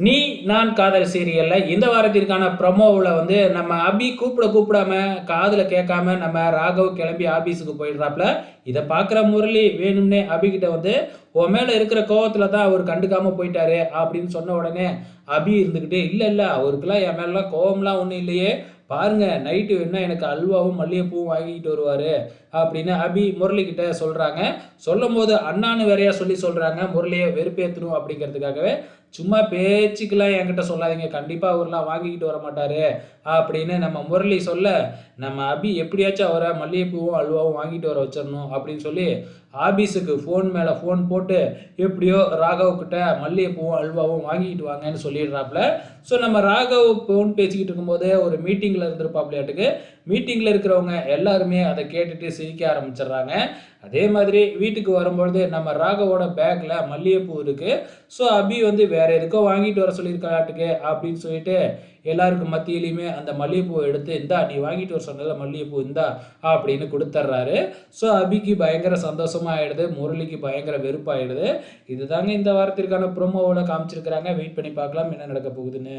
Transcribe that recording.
நீ நான் காதல் சீரியலில் இந்த வாரத்திற்கான ப்ரமோவில் வந்து நம்ம அபி கூப்பிட கூப்பிடாம காதில் கேட்காம நம்ம ராகவ் கிளம்பி ஆஃபீஸுக்கு போயிடுறாப்புல இதை பார்க்குற முரளி வேணும்னே அபிகிட்ட வந்து உன் மேலே இருக்கிற கோவத்தில் தான் அவர் கண்டுக்காமல் போயிட்டாரு அப்படின்னு சொன்ன உடனே அபி இருந்துக்கிட்டு இல்லை இல்லை அவருக்கெல்லாம் என் மேலாம் கோவம்லாம் ஒன்றும் இல்லையே பாருங்க நைட்டு வேணா எனக்கு அல்வாவும் மல்லிகைப்பூவும் வாங்கிட்டு வருவார் அப்படின்னு அபி முரளிக்கிட்ட சொல்கிறாங்க சொல்லும் போது அண்ணான்னு வேறையா சொல்லி சொல்கிறாங்க முரளியை வெறுப்பேற்றணும் அப்படிங்கிறதுக்காகவே. சும்மா பேச்சுக்கெல்லாம் என்கிட்ட சொல்லாதீங்க கண்டிப்பாக அவர்லாம் வாங்கிக்கிட்டு வர மாட்டார் அப்படின்னு நம்ம முரளி சொல்ல நம்ம அபி எப்படியாச்சும் அவரை மல்லிகைப்பூவும் அல்வாவும் வாங்கிட்டு வர வச்சிடணும் அப்படின்னு சொல்லி ஆபீஸுக்கு ஃபோன் மேலே ஃபோன் போட்டு எப்படியோ ராகவ்கிட்ட மல்லிகைப்பூவும் அல்வாவும் வாங்கிட்டு வாங்கன்னு சொல்லிடுறாப்புல. ஸோ நம்ம ராகவ் ஃபோன் பேசிக்கிட்டு இருக்கும்போதே ஒரு மீட்டிங்கில் இருந்திருப்பாப்லையாட்டுக்கு மீட்டிங்கில் இருக்கிறவங்க எல்லாருமே அதை கேட்டுட்டு சிரிக்க ஆரம்பிச்சிடுறாங்க. அதே மாதிரி வீட்டுக்கு வரும்பொழுது நம்ம ராகவோட பேக்கில் மல்லிகைப்பூ இருக்குது ஸோ அபி வந்து வேற எதுக்கோ வாங்கிட்டு வர சொல்லியிருக்காட்டுக்கு அப்படின்னு சொல்லிட்டு எல்லாருக்கும் மத்தியிலையுமே அந்த மல்லிகைப்பூவை எடுத்து இந்தா நீ வாங்கிட்டு வர சொன்னதில் மல்லிகைப்பூ இந்தா அப்படின்னு கொடுத்துட்றாரு. ஸோ அபிக்கு பயங்கர சந்தோஷமாயிடுது. முரளிக்கு பயங்கர வெறுப்பாயிடுது. இதுதாங்க இந்த வாரத்திற்கான ப்ரொமோவில் காமிச்சிருக்கிறாங்க. வெயிட் பண்ணி பார்க்கலாம். என்ன நடக்க போகுதுன்னு.